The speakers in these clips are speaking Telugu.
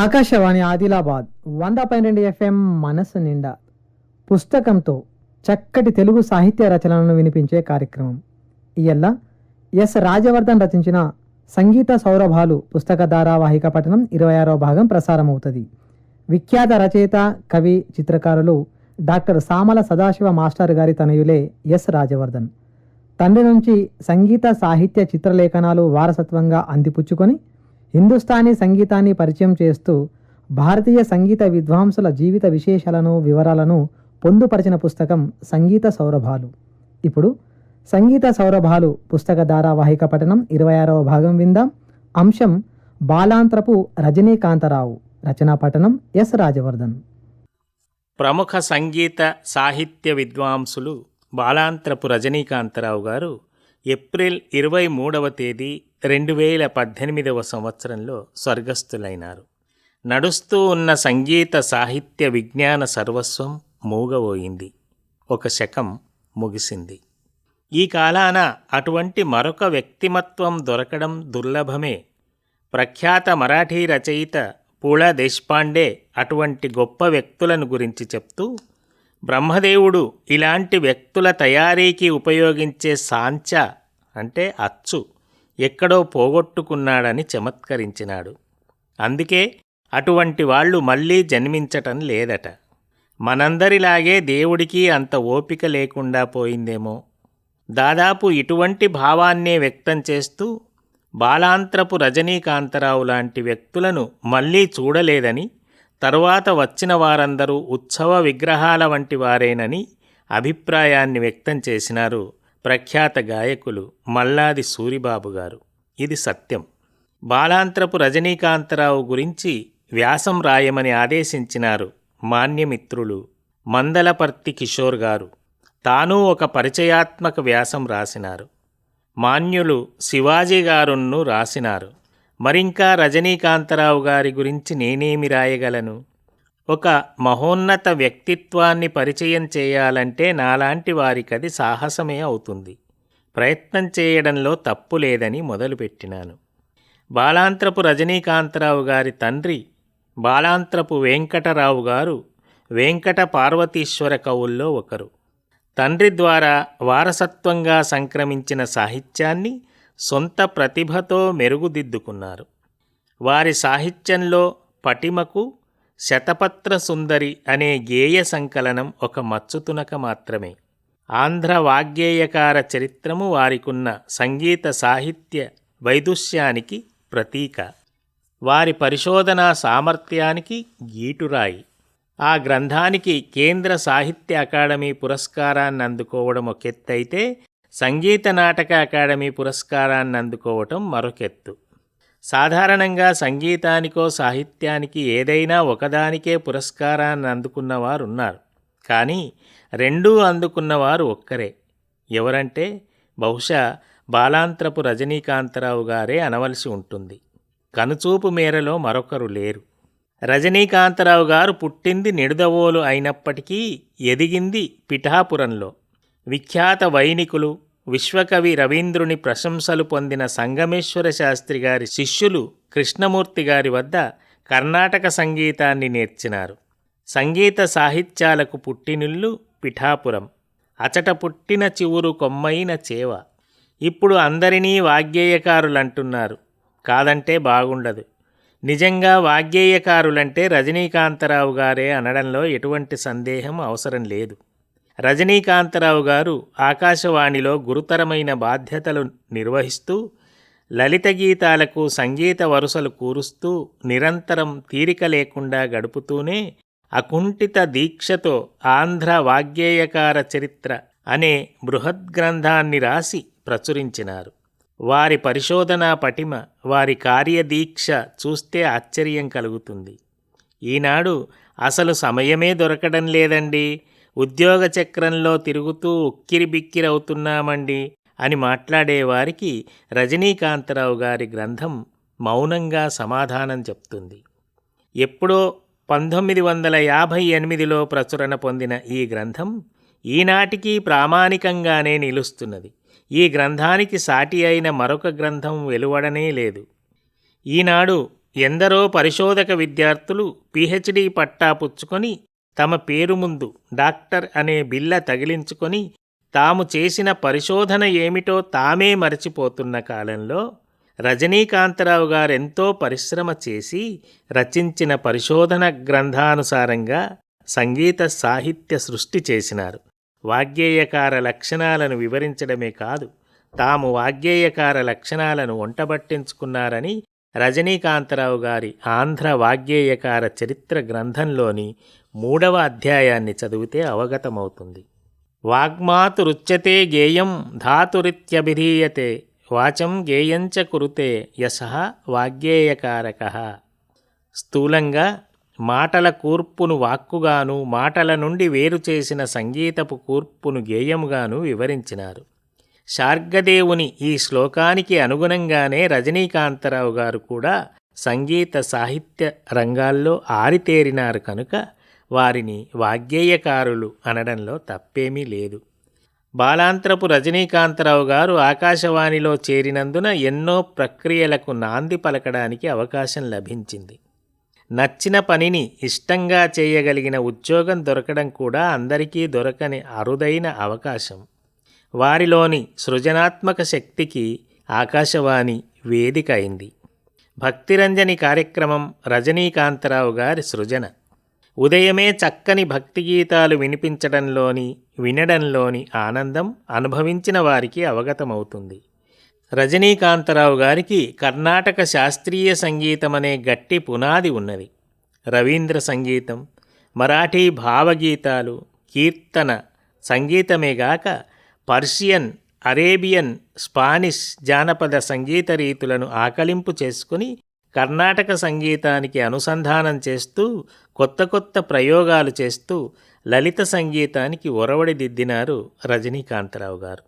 ఆకాశవాణి ఆదిలాబాద్ వంద పన్నెండు ఎఫ్ఎం మనసు నిండా పుస్తకంతో చక్కటి తెలుగు సాహిత్య రచనలను వినిపించే కార్యక్రమం. ఇయల్ల ఎస్ రాజవర్ధన్ రచించిన సంగీత సౌరభాలు పుస్తక ధారావాహిక పఠనం ఇరవై ఆరో భాగం ప్రసారమవుతుంది. విఖ్యాత రచయిత కవి చిత్రకారులు డాక్టర్ సామల సదాశివ మాస్టర్ గారి తనయులే ఎస్ రాజవర్ధన్. తండ్రి నుంచి సంగీత సాహిత్య చిత్రలేఖనాలు వారసత్వంగా అందిపుచ్చుకొని హిందుస్థానీ సంగీతాన్ని పరిచయం చేస్తూ భారతీయ సంగీత విద్వాంసుల జీవిత విశేషాలను వివరాలను పొందుపరిచిన పుస్తకం సంగీత సౌరభాలు. ఇప్పుడు సంగీత సౌరభాలు పుస్తక ధారావాహిక పఠనం ఇరవై ఆరవ భాగం విందాం. అంశం బాలాంత్రపు రజనీకాంతరావు. రచనా పఠనం ఎస్ రాజవర్ధన్. ప్రముఖ సంగీత సాహిత్య విద్వాంసులు బాలాంత్రపు రజనీకాంతరావు గారు ఏప్రిల్ ఇరవై మూడవ తేదీ రెండు వేల పద్దెనిమిదవ సంవత్సరంలో స్వర్గస్థులైనారు. నడుస్తూ ఉన్న సంగీత సాహిత్య విజ్ఞాన సర్వస్వం మూగబోయింది. ఒక శకం ముగిసింది. ఈ కాలాన అటువంటి మరొక వ్యక్తిమత్వం దొరకడం దుర్లభమే. ప్రఖ్యాత మరాఠీ రచయిత పూళ దేశపాండే అటువంటి గొప్ప వ్యక్తులను గురించి చెప్తూ బ్రహ్మదేవుడు ఇలాంటి వ్యక్తుల తయారీకి ఉపయోగించే సాంచ అంటే అచ్చు ఎక్కడో పోగొట్టుకున్నాడని చమత్కరించినాడు. అందుకే అటువంటి వాళ్ళు మళ్ళీ జన్మించటం లేదట. మనందరిలాగే దేవుడికి అంత ఓపిక లేకుండా పోయిందేమో. దాదాపు ఇటువంటి భావాన్నే వ్యక్తం చేస్తూ బాలాంత్రపు రజనీకాంతరావు లాంటి వ్యక్తులను మళ్ళీ చూడలేదని తరువాత వచ్చిన వారందరూ ఉత్సవ విగ్రహాల వంటి వారేనని అభిప్రాయాన్ని వ్యక్తం చేసినారు ప్రఖ్యాత గాయకులు మల్లాది సూరిబాబు గారు. ఇది సత్యం. బాలాంత్రపు రజనీకాంతరావు గురించి వ్యాసం రాయమని ఆదేశించినారు మాన్యమిత్రులు మందలపర్తి కిషోర్ గారు. తాను ఒక పరిచయాత్మక వ్యాసం రాసినారు. మాన్యులు శివాజీ గారున్ను రాసినారు. మరింకా రజనీకాంతరావు గారి గురించి నేనేమి రాయగలను? ఒక మహోన్నత వ్యక్తిత్వాన్ని పరిచయం చేయాలంటే నాలాంటి వారికది సాహసమే అవుతుంది. ప్రయత్నం చేయడంలో తప్పు లేదని మొదలుపెట్టినాను. బాలాంత్రపు రజనీకాంతరావు గారి తండ్రి బాలాంత్రపు వెంకటరావు గారు వెంకట పార్వతీశ్వర కవుల్లో ఒకరు. తండ్రి ద్వారా వారసత్వంగా సంక్రమించిన సాహిత్యాన్ని సొంత ప్రతిభతో మెరుగుదిద్దుకున్నారు. వారి సాహిత్యంలో పటిమకు శతపత్ర సుందరి అనే గేయ సంకలనం ఒక మచ్చుతునక మాత్రమే. ఆంధ్ర వాగ్గేయకార చరిత్రము వారికున్న సంగీత సాహిత్య వైదుష్యానికి ప్రతీక. వారి పరిశోధనా సామర్థ్యానికి గీటురాయి. ఆ గ్రంథానికి కేంద్ర సాహిత్య అకాడమీ పురస్కారాన్ని అందుకోవడం ఒక ఎత్తైతే సంగీత నాటక అకాడమీ పురస్కారాన్ని అందుకోవటం మరొకెత్తు. సాధారణంగా సంగీతానికో సాహిత్యానికి ఏదైనా ఒకదానికే పురస్కారాన్ని అందుకున్నవారు ఉన్నారు కానీ రెండూ అందుకున్నవారు ఒక్కరే. ఎవరంటే బహుశా బాలాంత్రపు రజనీకాంతరావు గారే అనవలసి ఉంటుంది. కనుచూపు మేరలో మరొకరు లేరు. రజనీకాంతరావు గారు పుట్టింది నిడుదవోలు అయినప్పటికీ ఎదిగింది పిఠాపురంలో. విఖ్యాత వైనికులు విశ్వకవి రవీంద్రుని ప్రశంసలు పొందిన సంగమేశ్వర శాస్త్రి గారి శిష్యులు కృష్ణమూర్తి గారి వద్ద కర్ణాటక సంగీతాన్ని నేర్చినారు. సంగీత సాహిత్యాలకు పుట్టినిల్లు పిఠాపురం. అచట పుట్టిన చివురు కొమ్మైన చేవ. ఇప్పుడు అందరినీ వాగ్గేయకారులంటున్నారు. కాదంటే బాగుండదు. నిజంగా వాగ్గేయకారులంటే రజనీకాంతరావు గారే అనడంలో ఎటువంటి సందేహం అవసరం లేదు. రజనీకాంతరావు గారు ఆకాశవాణిలో గురుతరమైన బాధ్యతలు నిర్వహిస్తూ లలిత గీతాలకు సంగీత వరుసలు కూరుస్తూ నిరంతరం తీరిక లేకుండా గడుపుతూనే అకుంఠిత దీక్షతో ఆంధ్ర వాగ్గేయకార చరిత్ర అనే బృహద్గ్రంథాన్ని రాసి ప్రచురించినారు. వారి పరిశోధనా పటిమ వారి కార్యదీక్ష చూస్తే ఆశ్చర్యం కలుగుతుంది. ఈనాడు అసలు సమయమే దొరకడం లేదండి. ఉద్యోగ చక్రంలో తిరుగుతూ ఉక్కిరి బిక్కిరవుతున్నామండి అని మాట్లాడేవారికి రజనీకాంతరావు గారి గ్రంథం మౌనంగా సమాధానం చెప్తుంది. ఎప్పుడో పంతొమ్మిది వందల యాభై ఎనిమిదిలో ప్రచురణ పొందిన ఈ గ్రంథం ఈనాటికి ప్రామాణికంగానే నిలుస్తున్నది. ఈ గ్రంథానికి సాటి అయిన మరొక గ్రంథం వెలువడనే లేదు. ఈనాడు ఎందరో పరిశోధక విద్యార్థులు పిహెచ్డి పట్టా పుచ్చుకొని తమ పేరు ముందు డాక్టర్ అనే బిల్ల తగిలించుకొని తాము చేసిన పరిశోధన ఏమిటో తామే మరచిపోతున్న కాలంలో రజనీకాంతరావు గారెంతో పరిశ్రమ చేసి రచించిన పరిశోధన గ్రంథానుసారంగా సంగీత సాహిత్య సృష్టి చేసినారు. వాగ్గేయకార లక్షణాలను వివరించడమే కాదు తాము వాగ్గేయకార లక్షణాలను వంటబట్టించుకున్నారని రజనీకాంతరావు గారి ఆంధ్ర వాగ్గేయకార చరిత్ర గ్రంథంలోని మూడవ అధ్యాయాన్ని చదివితే అవగతమవుతుంది. వాగ్మాతురుచ్యతే గేయం ధాతురిత్యభిధీయతే వాచం గేయంచ కురుతే యశ వాగ్గేయకారక. స్థూలంగా మాటల కూర్పును వాక్కుగాను మాటల నుండి వేరు చేసిన సంగీతపు కూర్పును గేయముగాను వివరించినారు. శార్గదేవుని ఈ శ్లోకానికి అనుగుణంగానే రజనీకాంతరావు గారు కూడా సంగీత సాహిత్య రంగాల్లో ఆరితేరినారు కనుక వారిని వాగ్గేయకారులు అనడంలో తప్పేమీ లేదు. బాలాంత్రపు రజనీకాంతరావు గారు ఆకాశవాణిలో చేరినందున ఎన్నో ప్రక్రియలకు నాంది పలకడానికి అవకాశం లభించింది. నచ్చిన పనిని ఇష్టంగా చేయగలిగిన ఉద్యోగం దొరకడం కూడా అందరికీ దొరకని అరుదైన అవకాశం. వారిలోని సృజనాత్మక శక్తికి ఆకాశవాణి వేదిక అయింది. భక్తిరంజని కార్యక్రమం రజనీకాంతరావు గారి సృజన. ఉదయమే చక్కని భక్తి గీతాలు వినిపించడంలోని వినడంలోని ఆనందం అనుభవించిన వారికి అవగతమవుతుంది. రజనీకాంతరావు గారికి కర్ణాటక శాస్త్రీయ సంగీతం అనే గట్టి పునాది ఉన్నది. రవీంద్ర సంగీతం మరాఠీ భావగీతాలు కీర్తన సంగీతమేగాక పర్షియన్ అరేబియన్ స్పానిష్ జానపద సంగీత రీతులను ఆకలింపు చేసుకుని కర్ణాటక సంగీతానికి అనుసంధానం చేస్తూ కొత్త కొత్త ప్రయోగాలు చేస్తూ లలిత సంగీతానికి ఒరవడి దిద్దినారు రజనీకాంతరావు గారు.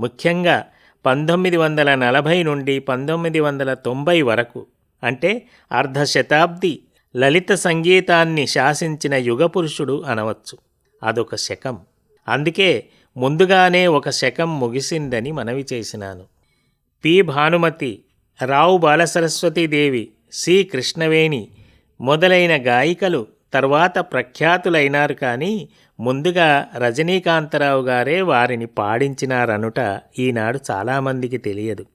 ముఖ్యంగా పంతొమ్మిది వందల నలభై నుండి పంతొమ్మిది వందల తొంభై వరకు అంటే అర్ధ శతాబ్ది లలిత సంగీతాన్ని శాసించిన యుగపురుషుడు అనవచ్చు. అదొక శకం. అందుకే ముందుగానే ఒక శకం ముగిసిందని మనవి చేసినాను. పి. భానుమతి రావు బాలసరస్వతీదేవి సి కృష్ణవేణి మొదలైన గాయికలు తర్వాత ప్రఖ్యాతులైనారు కానీ ముందుగా రజనీకాంతరావు గారే వారిని పాడించినారనుట ఈనాడు చాలామందికి తెలియదు.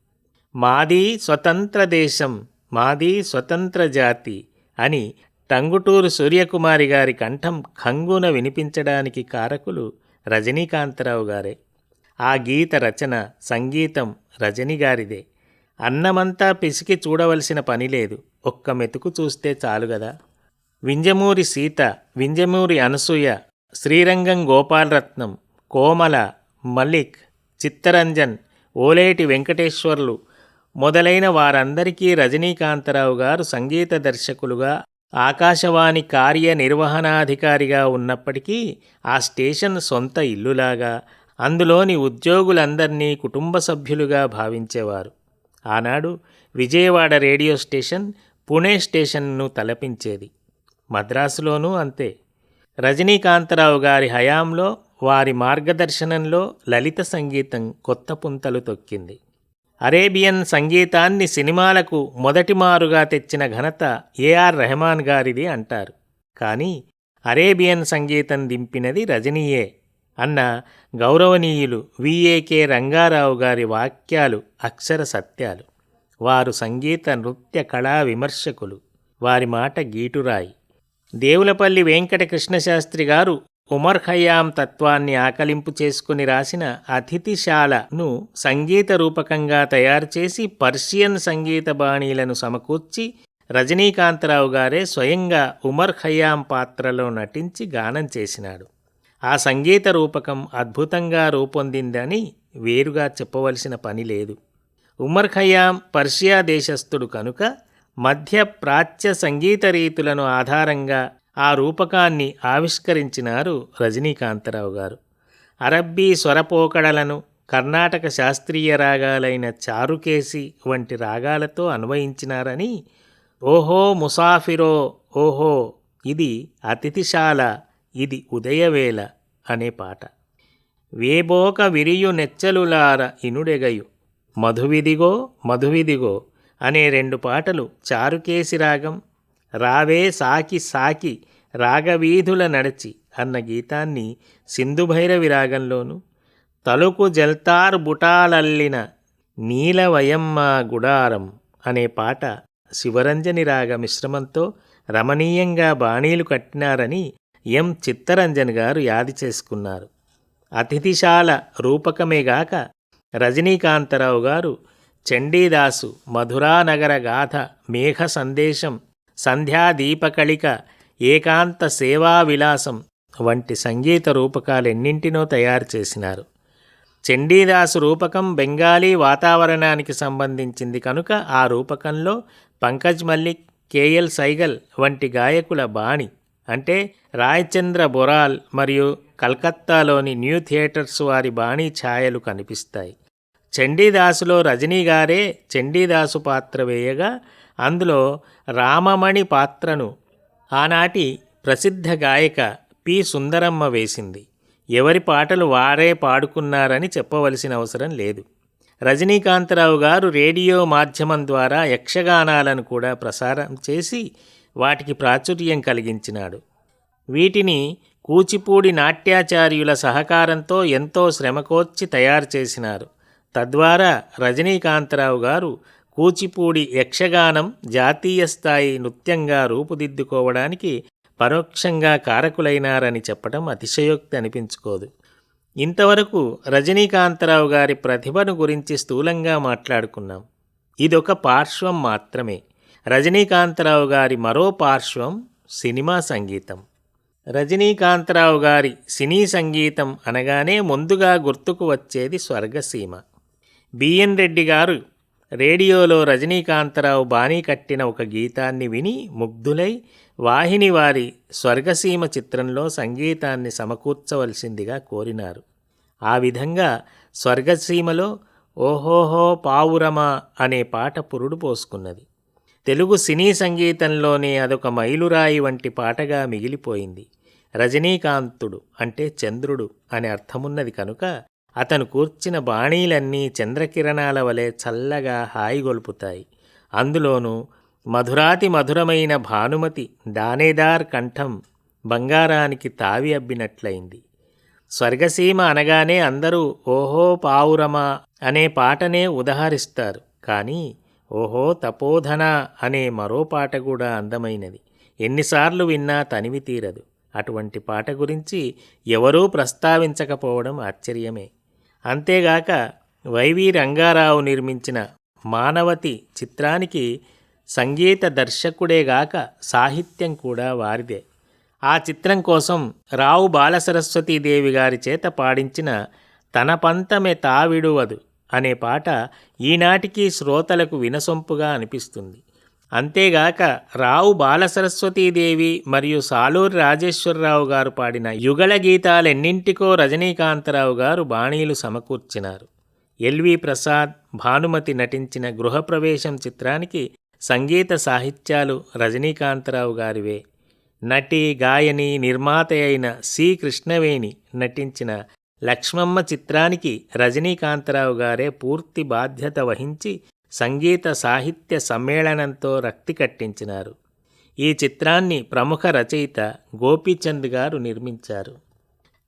మాది స్వతంత్ర దేశం మాది స్వతంత్ర జాతి అని టంగుటూరు సూర్యకుమారి గారి కంఠం ఖంగున వినిపించడానికి కారకులు రజనీకాంతరావు గారే. ఆ గీత రచన సంగీతం రజని గారిదే. అన్నమంతా పిసికి చూడవలసిన పని లేదు. ఒక్క మెతుకు చూస్తే చాలు గదా. వింజమూరి సీత వింజమూరి అనసూయ శ్రీరంగం గోపాలరత్నం కోమల మల్లిక్ చిత్తరంజన్ ఓలేటి వెంకటేశ్వర్లు మొదలైన వారందరికీ రజనీకాంతరావు గారు సంగీత దర్శకులుగా ఆకాశవాణి కార్యనిర్వహణాధికారిగా ఉన్నప్పటికీ ఆ స్టేషన్ సొంత ఇల్లులాగా అందులోని ఉద్యోగులందరినీ కుటుంబ సభ్యులుగా భావించేవారు. ఆనాడు విజయవాడ రేడియో స్టేషన్ పుణే స్టేషన్ను తలపించేది. మద్రాసులోనూ అంతే. రజనీకాంతరావు గారి హయాంలో వారి మార్గదర్శనంలో లలిత సంగీతం కొత్త పుంతలు తొక్కింది. అరేబియన్ సంగీతాన్ని సినిమాలకు మొదటిమారుగా తెచ్చిన ఘనత ఏఆర్ రెహమాన్ గారిది అంటారు. కానీ అరేబియన్ సంగీతం దింపినది రజనీయే. అన్న గౌరవనీయులు విఏకే రంగారావు గారి వాక్యాలు అక్షర సత్యాలు. వారు సంగీత నృత్య కళా విమర్శకులు. వారి మాట గీటురాయి. దేవులపల్లి వెంకటకృష్ణశాస్త్రి గారు ఉమర్ ఖయ్యాం తత్వాన్ని ఆకలింపు చేసుకుని రాసిన అతిథిశాలను సంగీత రూపకంగా తయారు చేసి పర్షియన్ సంగీత బాణీలను సమకూర్చి రజనీకాంతరావు గారే స్వయంగా ఉమర్ ఖయ్యాం పాత్రలో నటించి గానం చేసినాడు. ఆ సంగీత రూపకం అద్భుతంగా రూపొందిందని వేరుగా చెప్పవలసిన పని లేదు. ఉమర్ ఖయ్యాం పర్షియా దేశస్థుడు కనుక మధ్య ప్రాచ్య సంగీత రీతులను ఆధారంగా ఆ రూపకాన్ని ఆవిష్కరించినారు రజనీకాంతరావు గారు. అరబ్బీ స్వరపోకడలను కర్ణాటక శాస్త్రీయ రాగాలైన చారుకేసి వంటి రాగాలతో అన్వయించినారని ఓహో ముసాఫిరో ఓహో ఇది అతిథిశాల ఇది ఉదయవేళ అనే పాట. వేబోక విరియు నెచ్చలులార ఇనుడెగయు. మధువిదిగో మధువిదిగో అనే రెండు పాటలు చారుకేసి రాగం రావే సాకి సాకి రాగవీధుల నడచి అన్న గీతాన్ని సింధుభైరవి రాగంలోను తలుకు జల్తార్ బుటాలల్లిన నీలవయమ్మ గుడారం అనే పాట శివరంజని రాగ మిశ్రమంతో రమణీయంగా బాణీలు కట్టినారని ఎం చిత్తరంజన్ గారు యాది చేసుకున్నారు. అతిథిశాల రూపకమేగాక రజనీకాంతరావు గారు చండీదాసు మధురానగర గాథ మేఘ సందేశం సంధ్యాదీపకళిక ఏకాంత సేవా విలాసం వంటి సంగీత రూపకాలెన్నింటినో తయారు చేసినారు. చండీదాసు రూపకం బెంగాలీ వాతావరణానికి సంబంధించింది కనుక ఆ రూపకంలో పంకజ్ మల్లిక్ కేఎల్ సైగల్ వంటి గాయకుల బాణి అంటే రాయచంద్ర బొరాల్ మరియు కల్కత్తాలోని న్యూ థియేటర్స్ వారి బాణీ ఛాయలు కనిపిస్తాయి. చండీదాసులో రజనీ గారే చండీదాసు పాత్ర వేయగా అందులో రామమణి పాత్రను ఆనాటి ప్రసిద్ధ గాయక పి. సుందరమ్మ వేసింది. ఎవరి పాటలు వారే పాడుకున్నారని చెప్పవలసిన అవసరం లేదు. రజనీకాంతరావు గారు రేడియో మాధ్యమం ద్వారా యక్షగానాలను కూడా ప్రసారం చేసి వాటికి ప్రాచుర్యం కలిగించినాడు. వీటిని కూచిపూడి నాట్యాచార్యుల సహకారంతో ఎంతో శ్రమకోర్చి తయారు చేసినారు. తద్వారా రజనీకాంతరావు గారు కూచిపూడి యక్షగానం జాతీయ స్థాయి నృత్యంగా రూపుదిద్దుకోవడానికి పరోక్షంగా కారకులైనారని చెప్పడం అతిశయోక్తి అనిపించుకోదు. ఇంతవరకు రజనీకాంతరావు గారి ప్రతిభను గురించి స్థూలంగా మాట్లాడుకున్నాం. ఇదొక పార్శ్వం మాత్రమే. రజనీకాంతరావు గారి మరో పార్శ్వం సినిమా సంగీతం. రజనీకాంతరావు గారి సినీ సంగీతం అనగానే ముందుగా గుర్తుకు వచ్చేది స్వర్గసీమ బిఎన్ రెడ్డి గారు రేడియోలో రజనీకాంతరావు బాణీ కట్టిన ఒక గీతాన్ని విని ముగ్ధులై వాహిని వారి స్వర్గసీమ చిత్రంలో సంగీతాన్ని సమకూర్చవలసిందిగా కోరినారు. ఆ విధంగా స్వర్గసీమలో ఓహోహో పావురమా అనే పాట పురుడు పోసుకున్నది. తెలుగు సినీ సంగీతంలోనే అదొక మైలురాయి వంటి పాటగా మిగిలిపోయింది. రజనీకాంతుడు అంటే చంద్రుడు అనే అర్థమున్నది కనుక అతను కూర్చిన బాణీలన్నీ చంద్రకిరణాల వలె చల్లగా హాయిగొల్పుతాయి. అందులోనూ మధురాతి మధురమైన భానుమతి దానేదార్ కంఠం బంగారానికి తావి అబ్బినట్లయింది. స్వర్గసీమ అనగానే అందరూ ఓహో పావురమా అనే పాటనే ఉదహరిస్తారు. కానీ ఓహో తపోధన అనే మరో పాట కూడా అందమైనది. ఎన్నిసార్లు విన్నా తనివి తీరదు. అటువంటి పాట గురించి ఎవరూ ప్రస్తావించకపోవడం ఆశ్చర్యమే. అంతేగాక వైవి రంగారావు నిర్మించిన మానవతి చిత్రానికి సంగీత దర్శకుడేగాక సాహిత్యం కూడా వారిదే. ఆ చిత్రం కోసం రావు బాలసరస్వతీదేవి గారి చేత పాడించిన తన పంతమే తావిడువదు. అనే పాట ఈనాటికి శ్రోతలకు వినసొంపుగా అనిపిస్తుంది. అంతేగాక రావు బాలసరస్వతీదేవి మరియు సాలూరి రాజేశ్వరరావు గారు పాడిన యుగళ గీతాలెన్నింటికో రజనీకాంతరావు గారు బాణీలు సమకూర్చినారు. ఎల్వి ప్రసాద్ భానుమతి నటించిన గృహప్రవేశం చిత్రానికి సంగీత సాహిత్యాలు రజనీకాంతరావు గారివే. నటి గాయని నిర్మాత అయిన సి కృష్ణవేణి నటించిన లక్ష్మమ్మ చిత్రానికి రజనీకాంతరావు గారే పూర్తి బాధ్యత వహించి సంగీత సాహిత్య సమ్మేళనంతో రక్తి కట్టించినారు. ఈ చిత్రాన్ని ప్రముఖ రచయిత గోపీచంద్ గారు నిర్మించారు.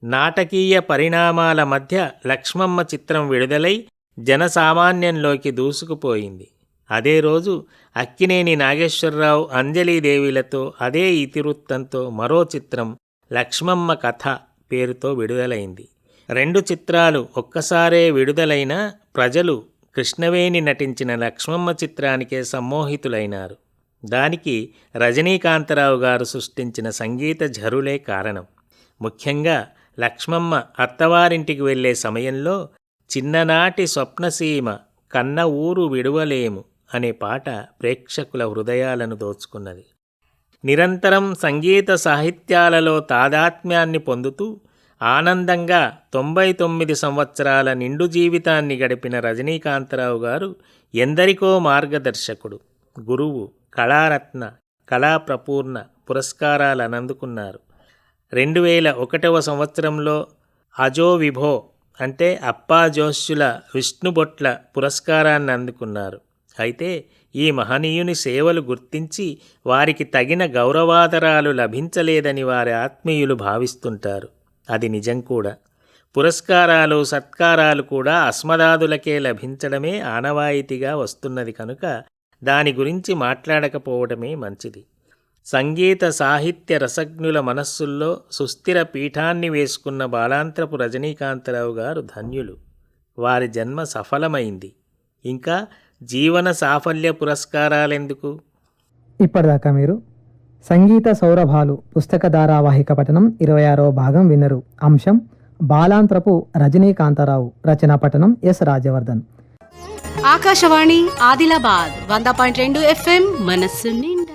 నాటకీయ పరిణామాల మధ్య లక్ష్మమ్మ చిత్రం విడుదలై జనసామాన్యంలోకి దూసుకుపోయింది. అదే రోజు అక్కినేని నాగేశ్వరరావు అంజలీదేవిలతో అదే ఇతివృత్తంతో మరో చిత్రం లక్ష్మమ్మ కథ పేరుతో విడుదలైంది. రెండు చిత్రాలు ఒక్కసారే విడుదలైన ప్రజలు కృష్ణవేణి నటించిన లక్ష్మమ్మ చిత్రానికే సమ్మోహితులైనారు. దానికి రజనీకాంతరావు గారు సృష్టించిన సంగీత ఝరులే కారణం. ముఖ్యంగా లక్ష్మమ్మ అత్తవారింటికి వెళ్ళే సమయంలో చిన్ననాటి స్వప్నసీమ కన్న ఊరు విడువలేము అనే పాట ప్రేక్షకుల హృదయాలను దోచుకున్నది. నిరంతరం సంగీత సాహిత్యాలలో తాదాత్మ్యాన్ని పొందుతూ ఆనందంగా తొంభై తొమ్మిది సంవత్సరాల నిండు జీవితాన్ని గడిపిన రజనీకాంతరావు గారు ఎందరికో మార్గదర్శకుడు గురువు కళారత్న కళాప్రపూర్ణ పురస్కారాలను అందుకున్నారు రెండు వేల ఒకటవ సంవత్సరంలో అజో విభో అంటే అప్పా జోష్యుల విష్ణుబొట్ల పురస్కారాన్ని అందుకున్నారు. అయితే ఈ మహనీయుని సేవలు గుర్తించి వారికి తగిన గౌరవాదరాలు లభించలేదని వారి ఆత్మీయులు భావిస్తుంటారు. అది నిజం కూడా. పురస్కారాలు సత్కారాలు కూడా అస్మదాదులకే లభించడమే ఆనవాయితీగా వస్తున్నది కనుక దాని గురించి మాట్లాడకపోవడమే మంచిది. సంగీత సాహిత్య రసజ్ఞుల మనస్సుల్లో సుస్థిర పీఠాన్ని వేసుకున్న బాలాంత్రపు రజనీకాంతరావు గారు ధన్యులు. వారి జన్మ సఫలమైంది. ఇంకా జీవన సాఫల్య పురస్కారాలెందుకు? ఇప్పటిదాకా మీరు సంగీత సౌరభాలు పుస్తక ధారావాహిక పఠనం ఇరవై ఆరో భాగం వినరు అంశం బాలాంత్రపు రజనీకాంతారావు రచనా పఠనం ఎస్ రాజవర్ధన్. ఆకాశవాణి ఆదిలాబాద్ వంద పాయింట్ రెండు ఎఫ్ఎం మనస్సు నిండా.